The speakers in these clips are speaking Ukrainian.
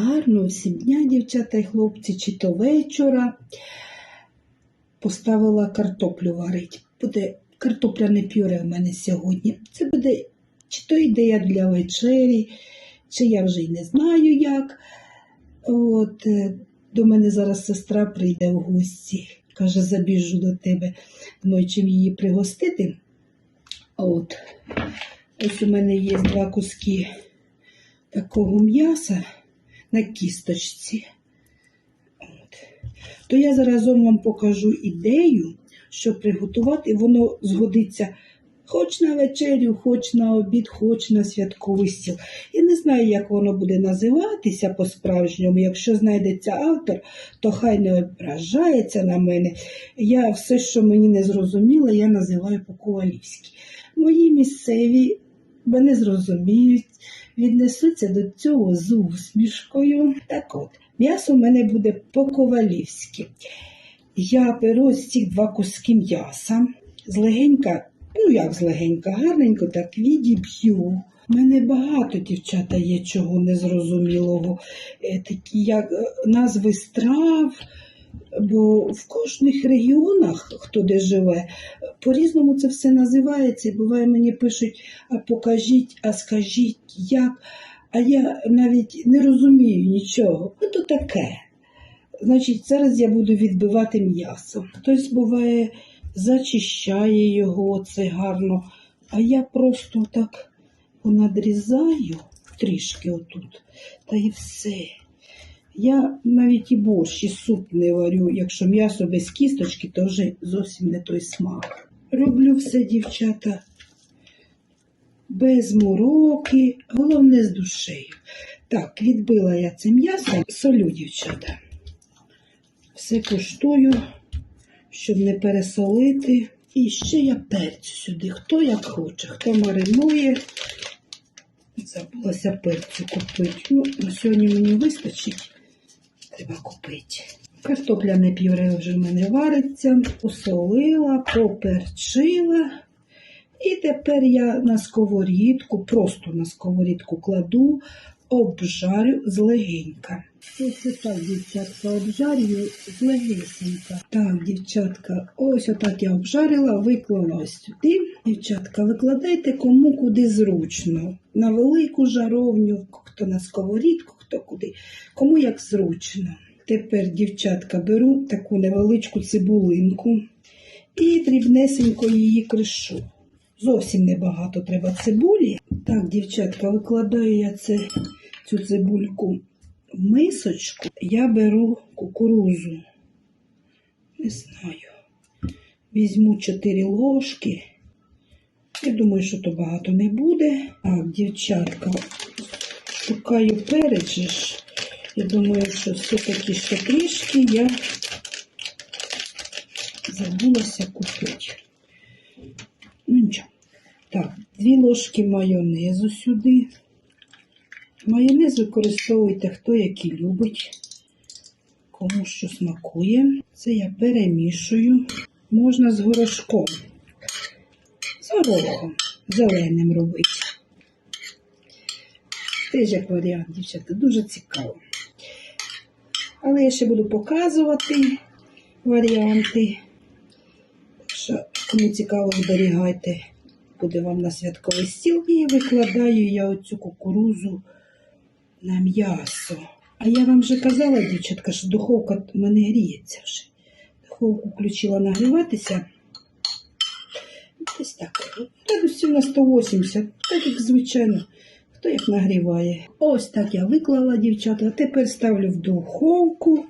Гарно всім дня, дівчата і хлопці, чи то вечора. Поставила картоплю варить. Буде картопляне пюре в мене сьогодні. Це буде чи то ідея для вечері, чи я вже й не знаю як. От, е, до мене зараз сестра прийде в гості. Каже, забіжу до тебе. Думаю, її пригостити. От. Ось у мене є два куски такого м'яса на кісточці. От. То я заразом вам покажу ідею, що приготувати, воно згодиться хоч на вечерю, хоч на обід, хоч на святковий стіл. Я не знаю, як воно буде називатися по-справжньому. Якщо знайдеться автор, то хай не ображається на мене. Я все, що мені не зрозуміло, я називаю по-ковалівськи. Мої місцеві мене зрозуміють, віднесуться до цього з усмішкою. Так от, м'ясо в мене буде по-ковалівськи. Я беру ось ці два куски м'яса, злегенька, ну як злегенька, гарненько так відіб'ю. У мене багато дівчата є чого незрозумілого, Е, такі як е, назви страв. Бо в кожних регіонах, хто де живе, по-різному це все називається. І буває, мені пишуть, а покажіть, а скажіть, як. А я навіть не розумію нічого. Ну то таке. Значить, зараз я буду відбивати м'ясо. Хтось буває зачищає його це гарно, а я просто так понадрізаю трішки отут, та і все. Я навіть і борщ, і суп не варю. Якщо м'ясо без кісточки, то вже зовсім не той смак. Роблю все, дівчата, без мороки, головне з душею. Так, відбила я це м'ясо, солю, дівчата. Все коштую, щоб не пересолити. І ще я перцю сюди, хто як хоче, хто маринує. Забулася перцю купити. Ну, на сьогодні мені вистачить. Треба купити. Картопляне пюре вже в мене вариться, посолила, поперчила. І тепер я на сковорідку, просто на сковорідку кладу, обжарю злегенька. Ось так, дівчатка, обжарю злегесенька. Так, дівчатка, ось отак я обжарила, виклала сюди. Дівчатка, викладайте кому куди зручно. На велику жаровню, хто на сковорідку, хто куди, кому як зручно. Тепер, дівчатка, беру таку невеличку цибулинку і дрібнесенько її кришу. Зовсім небагато треба цибулі. Так, дівчатка, викладаю я це, цю цибульку в мисочку. Я беру кукурузу. Не знаю. Візьму 4 ложки. Я думаю, що то багато не буде. Так, дівчатка, шукаю перець. же. Я думаю, що все-таки ще трішки я забулася купити. Ну нічого. Так, дві ложки майонезу сюди. Майонез використовуйте хто який любить, кому що смакує. Це я перемішую. Можна з горошком, з горохом зеленим робити. Теж як варіант, дівчата, дуже цікаво. Але я ще буду показувати варіанти. Так що, кому цікаво, зберігайте, буде вам на святковий стіл. І викладаю я оцю кукурузу на м'ясо. А я вам вже казала, дівчатка, що духовка в мене гріється вже. Духовку включила нагріватися. Десь так. Градусів на 180, так як звичайно. Хто як нагріває. Ось так я виклала, дівчата. Тепер ставлю в духовку.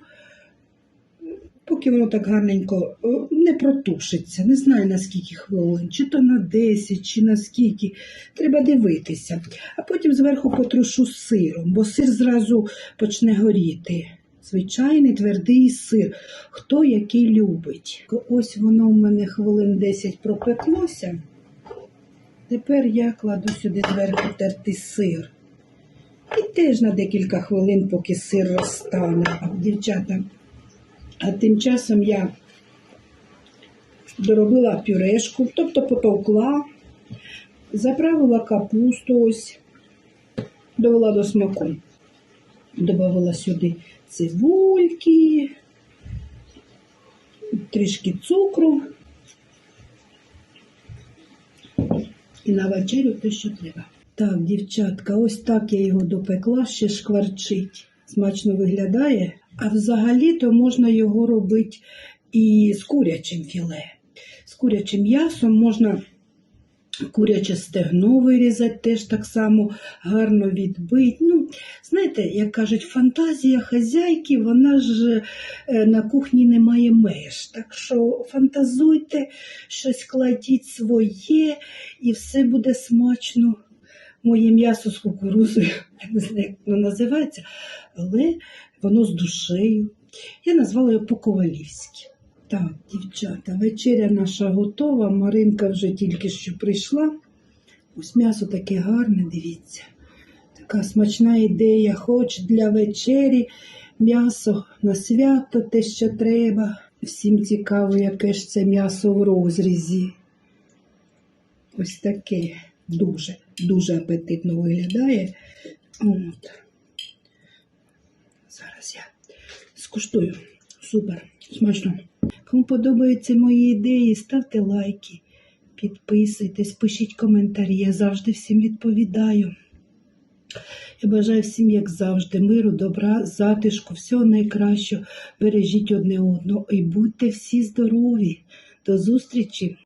Поки воно так гарненько е, не протушиться. Не знаю на скільки хвилин, чи то на 10, чи на скільки. Треба дивитися. А потім зверху потрушу сиром, бо сир зразу почне горіти. Звичайний твердий сир. Хто який любить. Ось воно в мене хвилин 10 пропеклося. Тепер я кладу сюди зверху тертий сир. І теж на декілька хвилин, поки сир розтане, дівчата. А тим часом я доробила пюрешку, тобто потовкла, заправила капусту ось, довела до смаку. Добавила сюди цибульки, трішки цукру. І на вечерю те, що треба. Так, дівчатка, ось так я його допекла, ще шкварчить. Смачно виглядає. А взагалі-то можна його робити і з курячим філе. З курячим м'ясом можна куряче стегно вирізати, теж так само гарно відбити. Ну, знаєте, як кажуть, фантазія хазяйки, вона ж е, на кухні не має меж. Так що фантазуйте, щось кладіть своє, і все буде смачно. Моє м'ясо з кукурузою, я не знаю, як воно називається, але воно з душею. Я назвала його по-ковалівськи. Так, дівчата, вечеря наша готова. Маринка вже тільки що прийшла. Ось м'ясо таке гарне, дивіться. Така смачна ідея, хоч для вечері. М'ясо на свято те, що треба. Всім цікаво, яке ж це м'ясо в розрізі. Ось таке дуже, дуже апетитно виглядає. От. Зараз я скуштую. Супер, смачно. Кому подобаються мої ідеї, ставте лайки, підписуйтесь, пишіть коментарі. Я завжди всім відповідаю. Я бажаю всім, як завжди, миру, добра, затишку, всього найкращого. Бережіть одне одного і будьте всі здорові. До зустрічі!